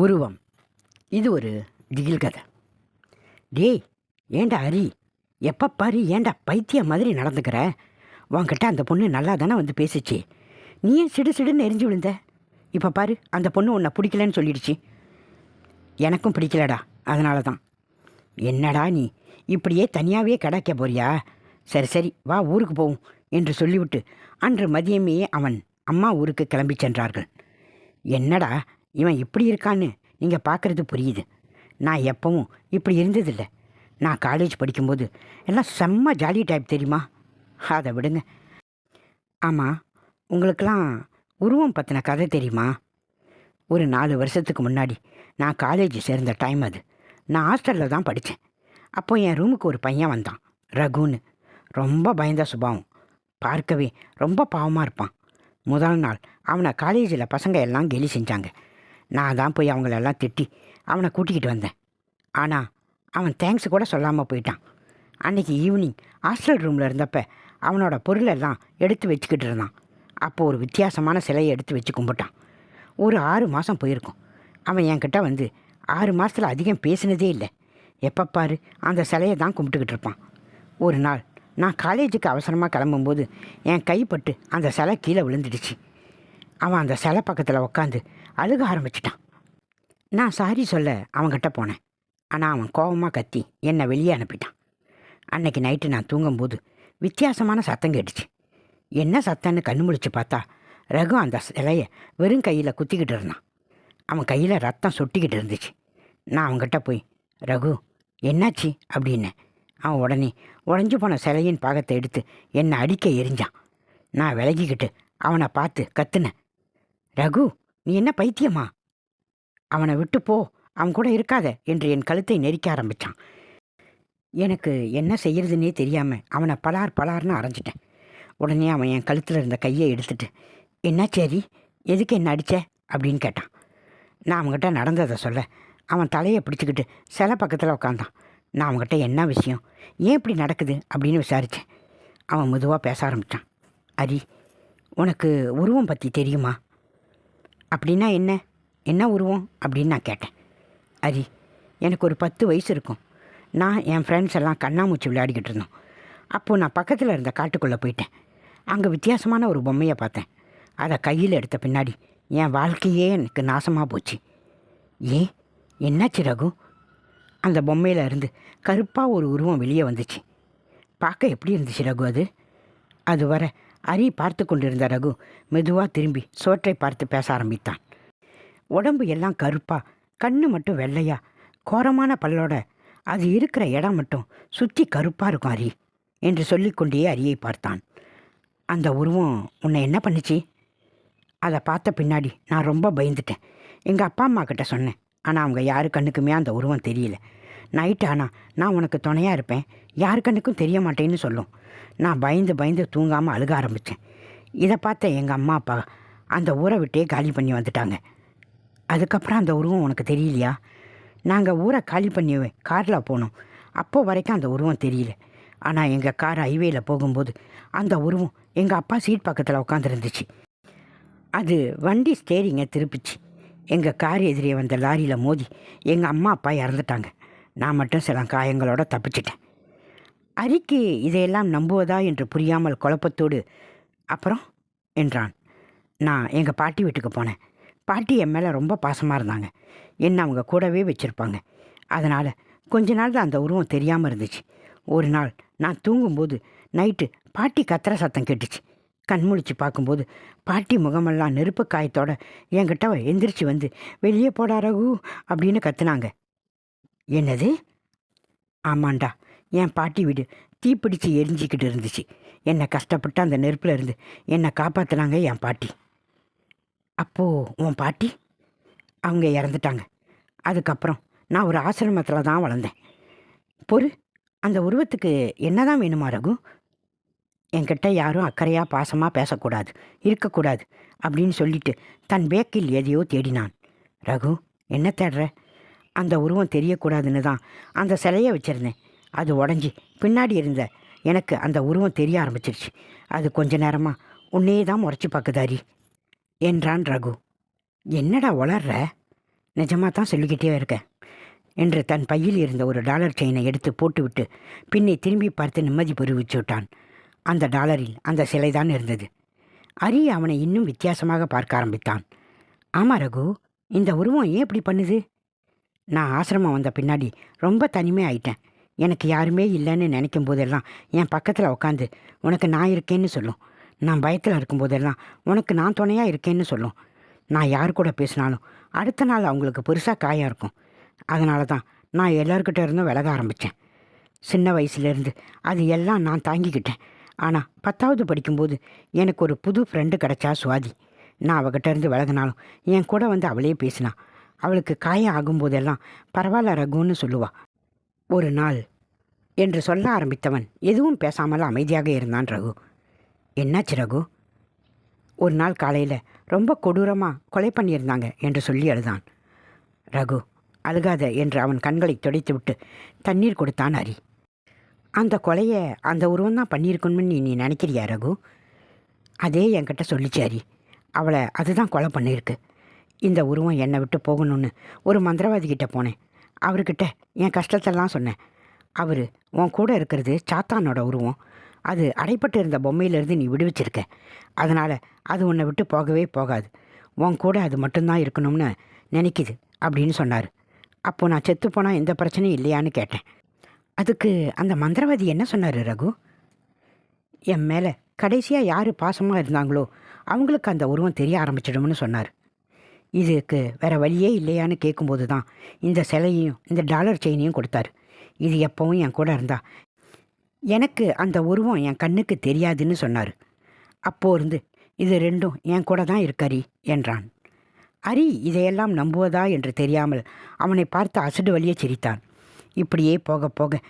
உருவம். இது ஒரு திகில் கதை டேய் ஏண்டா ஹரி எப்போ பாரு ஏண்டா பைத்தியம் மாதிரி நடந்துக்கிற? உன்கிட்ட அந்த பொண்ணு நல்லா தானே வந்து பேசிச்சு. நீ ஏன் சிடு சிடுன்னு எரிஞ்சு விழுந்த? இப்போ பாரு அந்த பொண்ணு உன்னை பிடிக்கலன்னு சொல்லிடுச்சு. எனக்கும் பிடிக்கலடா அதனால தான் என்னடா நீ? இப்படியே தனியாகவே கிடைக்க போறியா? சரி சரி வா ஊருக்கு போவோம் என்று சொல்லிவிட்டு அன்று மதியமே அவன் அம்மா ஊருக்கு கிளம்பி சென்றார்கள். என்னடா இவன் இப்படி இருக்கான்னு நீங்கள் பார்க்குறது புரியுது. நான் எப்பவும் இப்படி இருந்ததில்லை. நான் காலேஜ் படிக்கும்போது எல்லாம் செம்ம ஜாலி டைப் தெரியுமா? அதை விடுங்க. ஆமாம் உங்களுக்கெல்லாம் உருவம் பற்றின கதை தெரியுமா? ஒரு நாலு வருஷத்துக்கு முன்னாடி நான் காலேஜ் சேர்ந்த டைம் அது. நான் ஹாஸ்டலில் தான் படித்தேன் அப்போ என் ரூமுக்கு ஒரு பையன் வந்தான் ரகுன்னு. ரொம்ப பயந்த சுபாவம். பார்க்கவே ரொம்ப பாவமாக இருப்பான். முதல் நாள் அவனை காலேஜில் பசங்க எல்லாம் கெலி செஞ்சாங்க. நான் தான் போய் அவங்களெல்லாம் திட்டி அவனை கூட்டிக்கிட்டு வந்தேன். ஆனால் அவன் தேங்க்ஸ் கூட சொல்லாமல் போயிட்டான். அன்றைக்கி ஈவினிங் ஹாஸ்டல் ரூமில் இருந்தப்ப அவனோட பொருளெல்லாம் எடுத்து வச்சுக்கிட்டு இருந்தான். அப்போ ஒரு வித்தியாசமான சிலையை எடுத்து வச்சு கும்பிட்டான். ஒரு ஆறு மாதம் போயிருக்கும். அவன் என்கிட்ட வந்து ஆறு மாதத்தில் அதிகம் பேசினதே இல்லை. எப்போ பாரு அந்த சிலையை தான் கும்பிட்டுக்கிட்டு இருப்பான். ஒரு நாள் நான் காலேஜுக்கு அவசரமாக கிளம்பும்போது என் கைப்பட்டு அந்த சிலை கீழே விழுந்துடுச்சு. அவன் அந்த சிலை பக்கத்தில் உட்காந்து அழுக ஆரம்பிச்சிட்டான். நான் சாரி சொல்ல அவன்கிட்ட போனேன். ஆனால் அவன் கோபமாக கத்தி என்னை வெளியே அனுப்பிட்டான். அன்னைக்கு நைட்டு நான் தூங்கும்போது வித்தியாசமான சத்தம் கேட்டுச்சு. என்ன சத்தம்னு கண்ணு முழிச்சு பார்த்தா ரகு அந்த சிலையை வெறும் கையில் குத்திக்கிட்டு இருந்தான். அவன் கையில் ரத்தம் சொட்டிக்கிட்டு இருந்துச்சு. நான் அவன்கிட்ட போய் ரகு என்னாச்சு? அப்படின்னேன் அவன் உடனே உடஞ்சி போன சிலையின் பாகத்தை எடுத்து என்னை அடிக்க எரிஞ்சான். நான் விலகிக்கிட்டு அவனை பார்த்து கத்துனேன். ரகு நீ என்ன பைத்தியமா? அவனை விட்டு போ அவன் கூட இருக்காத என்று என் கழுத்தை நெரிக்க ஆரம்பித்தான் எனக்கு என்ன செய்யறதுன்னே தெரியாமல் அவனை பலார் பலார்னு அரைஞ்சிட்டேன். உடனே அவன் என் கழுத்தில் இருந்த கையை எடுத்துட்டு என்ன சரி எதுக்கு என்ன அடித்த அப்படின்னு கேட்டான். நான் அவன்கிட்ட நடந்ததை சொல்ல அவன் தலையை பிடிச்சிக்கிட்டு சில பக்கத்தில் உட்காந்தான் நான் அவன்கிட்ட என்ன விஷயம்? ஏன் இப்படி நடக்குது? அப்படின்னு விசாரித்தேன் அவன் மெதுவாக பேச ஆரம்பித்தான் அரி உனக்கு உருவம் பற்றி தெரியுமா? அப்படின்னா என்ன? என்ன உருவம்? அப்படின்னு நான் கேட்டேன். அரி எனக்கு ஒரு பத்து வயசு இருக்கும். நான் என் ஃப்ரெண்ட்ஸ் எல்லாம் கண்ணாமூச்சி விளையாடிக்கிட்டு இருந்தோம். அப்போது நான் பக்கத்தில் இருந்த காட்டுக்குள்ளே போயிட்டேன். அங்கே வித்தியாசமான ஒரு பொம்மையை பார்த்தேன். அதை கையில் எடுத்த பின்னாடி என் வாழ்க்கையே எனக்கு நாசமாக போச்சு. ஏன் என்னாச்சு ரகு? அந்த பொம்மையில் இருந்து கருப்பாக ஒரு உருவம் வெளியே வந்துச்சு. பார்க்க எப்படி இருந்துச்சு ரகு அது? அது வர அரி பார்த்து கொண்டிருந்த ரகு மெதுவாக திரும்பி சோற்றை பார்த்து பேச ஆரம்பித்தான். உடம்பு எல்லாம் கருப்பா கண்ணு மட்டும் வெள்ளையா கோரமான பல்லோட. அது இருக்கிற இடம் மட்டும் சுற்றி கருப்பாக இருக்கும் அரி என்று சொல்லிக்கொண்டே அரியை பார்த்தான். அந்த உருவம் உன்னை என்ன பண்ணுச்சு? அதை பார்த்த பின்னாடி நான் ரொம்ப பயந்துட்டேன். எங்கள் அப்பா அம்மா கிட்ட சொன்னேன். ஆனால் அவங்க யாரு கண்ணுக்குமே அந்த உருவம் தெரியல. நைட் ஆனால் நான் உனக்கு துணையாக இருப்பேன். யார் கண்ணுக்கும் தெரிய மாட்டேன்னு சொல்லும். நான் பயந்து பயந்து தூங்காமல் அழுக ஆரம்பித்தேன் இதை பார்த்த எங்கள் அம்மா அப்பா அந்த ஊரை விட்டே காலி பண்ணி வந்துட்டாங்க. அதுக்கப்புறம் அந்த உருவம் உனக்கு தெரியலையா? நாங்கள் ஊரை காலி பண்ணி காரில் போனோம். அப்போ வரைக்கும் அந்த உருவம் தெரியல. ஆனால் எங்கள் கார் ஹைவேல போகும்போது அந்த உருவம் எங்கள் அப்பா சீட் பக்கத்தில் உட்காந்துருந்துச்சு அது வண்டி ஸ்டேரிங்கை திருப்பிச்சு. எங்கள் கார் எதிரே வந்த லாரியில் மோதி எங்கள் அம்மா அப்பா இறந்துட்டாங்க. நான் மட்டும் சில காயங்களோட தப்பிச்சிட்டேன். அரிக்கு இதையெல்லாம் நம்புவதா என்று புரியாமல் குழப்பத்தோடு அப்புறம்? என்றான். நான் எங்கள் பாட்டி வீட்டுக்கு போனேன். பாட்டி என் மேலே ரொம்ப பாசமாக இருந்தாங்க. என்ன அவங்க கூடவே வச்சுருப்பாங்க. அதனால் கொஞ்ச நாள் தான் அந்த உருவம் தெரியாமல் இருந்துச்சு. ஒரு நாள் நான் தூங்கும்போது நைட்டு பாட்டி கத்துற சத்தம் கேட்டுச்சு. கண் முழிச்சு பார்க்கும்போது பாட்டி முகமெல்லாம் நெருப்பு காயத்தோட என்கிட்ட எந்திரிச்சு வந்து வெளியே போடா ரகு அப்படின்னு கத்துனாங்க. என்னது? ஆமாண்டா. என் பாட்டி வீடு தீப்பிடிச்சு எரிஞ்சிக்கிட்டு இருந்துச்சு. என்னை கஷ்டப்பட்டு அந்த நெருப்பில் இருந்து என்னை காப்பாற்றினாங்க என் பாட்டி. அப்போது உன் பாட்டி? அவங்க இறந்துட்டாங்க. அதுக்கப்புறம் நான் ஒரு ஆசிரமத்தில் தான் வளர்ந்தேன். பொறு அந்த உருவத்துக்கு என்னதான் வேணுமா ரகு? என்கிட்ட யாரும் அக்கறையாக பாசமாக பேசக்கூடாது இருக்கக்கூடாது அப்படின்னு சொல்லிட்டு தன் பேக்கில் எதையோ தேடினான். ரகு என்ன தேடுற? அந்த உருவம் தெரியக்கூடாதுன்னு தான் அந்த சிலையை வச்சுருந்தேன். அது உடஞ்சி பின்னாடி இருந்த எனக்கு அந்த உருவம் தெரிய ஆரம்பிச்சிருச்சு. அது கொஞ்ச நேரமாக உன்னையே தான் முறைச்சி பார்க்குதாரி என்றான் ரகு. என்னடா வளர்ற நிஜமாக தான் சொல்லிக்கிட்டே இருக்கேன் என்று தன் பையில் இருந்த ஒரு டாலர் செயினை எடுத்து போட்டுவிட்டு பின்னே திரும்பி பார்த்து நிம்மதி பெருவிச்சு விட்டான். அந்த டாலரில் அந்த சிலைதான் இருந்தது. அரி அவனை இன்னும் வித்தியாசமாக பார்க்க ஆரம்பித்தான். ஆமாம் ரகு இந்த உருவம் ஏன் இப்படி பண்ணுது? நான் ஆசிரமம் வந்த பின்னாடி ரொம்ப தனிமை ஆயிட்டேன். எனக்கு யாருமே இல்லைன்னு நினைக்கும் போதெல்லாம் என் பக்கத்தில் உட்காந்து உனக்கு நான் இருக்கேன்னு சொல்லும். நான் பயத்தில் இருக்கும்போதெல்லாம் உனக்கு நான் துணையாக இருக்கேன்னு சொல்லும். நான் யார் கூட பேசினாலும் அடுத்த நாள் அவங்களுக்கு பெருசாக காயம் இருக்கும். அதனால தான் நான் எல்லார்கிட்ட இருந்தும் விலக ஆரம்பித்தேன் சின்ன வயசுலேருந்து அது எல்லாம் நான் தாங்கிக்கிட்டேன். ஆனால் பத்தாவது படிக்கும்போது எனக்கு ஒரு புது ஃப்ரெண்டு கிடச்சா சுவாதி. நான் அவகிட்ட இருந்து விலகினாலும் என் கூட வந்து அவளே பேசினா. அவளுக்கு காயம் ஆகும்போதெல்லாம் பரவாயில்ல ரகுன்னு சொல்லுவா. ஒரு நாள் என்று சொல்ல ஆரம்பித்தவன் எதுவும் பேசாமல் அமைதியாக இருந்தான் ரகு. என்னாச்சு ரகு? ஒரு நாள் காலையில் ரொம்ப கொடூரமாக கொலை பண்ணியிருந்தாங்க என்று சொல்லி அழுதான். ரகு அழுகாத என்று அவன் கண்களை துடைத்துவிட்டு தண்ணீர் கொடுத்தான் ஹரி அந்த கொலையை அந்த உருவம் தான் பண்ணியிருக்கணும்னு நீ நீ நினைக்கிறியா ரகு? அதே என்கிட்ட சொல்லிச்சு ஹரி அவளை அதுதான் கொலை பண்ணியிருக்கு. இந்த உருவம் என்னை விட்டு போகணும்னு ஒரு மந்திரவாதிகிட்ட போனேன். அவர்கிட்ட என் கஷ்டத்தெல்லாம் சொன்னேன். அவர் உன் கூட இருக்கிறது சாத்தானோட உருவம். அது அடைப்பட்டு இருந்த பொம்மையிலேருந்து நீ விடுவிச்சிருக்க. அதனால் அது உன்னை விட்டு போகவே போகாது. உன் கூட அது மட்டும்தான் இருக்கணும்னு நினைக்குது அப்படின்னு சொன்னார். அப்போ நான் செத்து போனால் எந்த பிரச்சனையும் இல்லையான்னு கேட்டேன். அதுக்கு அந்த மந்திரவாதி என்ன சொன்னார் ரகு? என் மேலே கடைசியாக யார் பாசமாக இருந்தாங்களோ அவங்களுக்கு அந்த உருவம் தெரிய ஆரம்பிச்சிடும்னு சொன்னார். இதுக்கு வேற வழியே இல்லையான்னு கேட்கும்போது தான் இந்த சிலையையும் இந்த டாலர் செயினையும் கொடுத்தாரு. இது எப்பவும் என் கூட இருந்தா. எனக்கு அந்த உருவம் என் கண்ணுக்கு தெரியாதுன்னு சொன்னார். அப்போ இருந்து இது ரெண்டும் என் கூட தான் இருக்கரி என்றான். அரி இதையெல்லாம் நம்புவதா என்று தெரியாமல் அவனை பார்த்து அசடு வழியே சிரித்தான். இப்படியே போக போக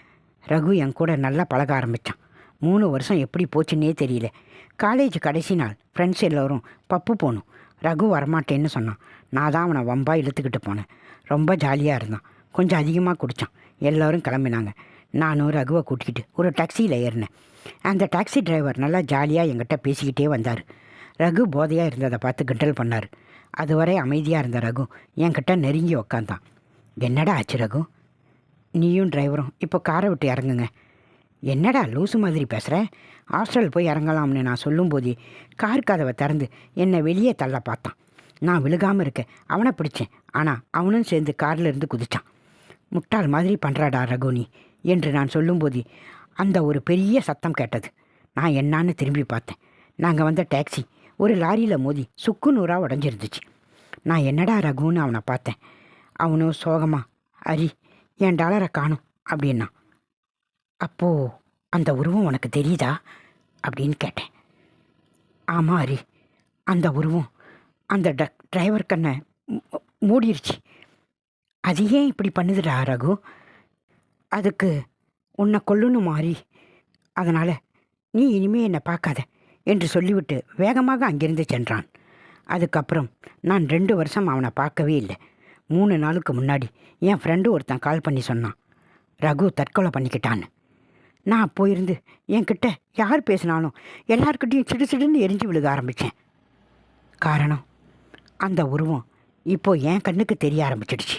ரகு என் கூட நல்லா பழக ஆரம்பித்தான் மூணு வருஷம் எப்படி போச்சுன்னே தெரியல. காலேஜ் கடைசி நாள் ஃப்ரெண்ட்ஸ் எல்லோரும் பப்பு போகணும் ரகு வரமாட்டேன்னு சொன்னான். நான் தான் அவனை வம்பா இழுத்துக்கிட்டு போனேன். ரொம்ப ஜாலியாக இருந்தான். கொஞ்சம் அதிகமாக குடித்தான் எல்லோரும் கிளம்பினாங்க. நானும் ரகுவை கூட்டிக்கிட்டு ஒரு டாக்ஸியில் ஏறினேன். அந்த டாக்ஸி டிரைவர் நல்லா ஜாலியாக எங்கிட்ட பேசிக்கிட்டே வந்தார். ரகு போதையாக இருந்ததை பார்த்து கிண்டல் பண்ணார். அதுவரை அமைதியாக இருந்த ரகு என்கிட்ட நெருங்கி உக்காந்தான். என்னடா ஆச்சு ரகு? நீயும் டிரைவரும் இப்போ காரை விட்டு இறங்குங்க. என்னடா லூசு மாதிரி பேசுகிற ஹாஸ்டல் போய் இறங்கலாம்னு நான் சொல்லும்போதே கார் கதவை திறந்து என்னை வெளியே தள்ள பார்த்தான். நான் விழுகாமல் இருக்க அவனை பிடிச்சேன். ஆனால் அவனும் சேர்ந்து கார்ல இருந்து குதிச்சான். முட்டாள் மாதிரி பண்ணுறாடா ரகுனி என்று நான் சொல்லும்போது அந்த ஒரு பெரிய சத்தம் கேட்டது. நான் என்னான்னு திரும்பி பார்த்தேன். நாங்கள் வந்த டாக்ஸி ஒரு லாரியில் மோதி சுக்கு நூறாக உடஞ்சிருந்துச்சு. நான் என்னடா ரகுன்னு அவனை பார்த்தேன். அவனும் சோகமா அரி என் டாலரை காணும் அப்படின்னா. அப்போது அந்த உருவம் உனக்கு தெரியுதா? அப்படின்னு கேட்டேன். ஆமாம் ஹரி அந்த உருவம் அந்த ட டிரைவர் கண்ணை மூடிருச்சு. அது ஏன் இப்படி பண்ணுதுடா ரகு? அதுக்கு உன்னை கொல்லணும் மாறி அதனால் நீ இனிமே என்னை பார்க்காத என்று சொல்லிவிட்டு வேகமாக அங்கிருந்து சென்றான். அதுக்கப்புறம் நான் ரெண்டு வருஷம் அவனை பார்க்கவே இல்லை. மூணு நாளுக்கு முன்னாடி என் ஃப்ரெண்டு ஒருத்தன் கால் பண்ணி சொன்னான். ரகு தற்கொலை பண்ணிக்கிட்டான்னு. நான் போயிருந்து என்கிட்ட யார் பேசினாலும் எல்லார்கிட்டையும் சிடு சிடுன்னு எரிஞ்சு விழுக ஆரம்பித்தேன் காரணம் அந்த உருவம் இப்போ என் கண்ணுக்கு தெரிய ஆரம்பிச்சிடுச்சு.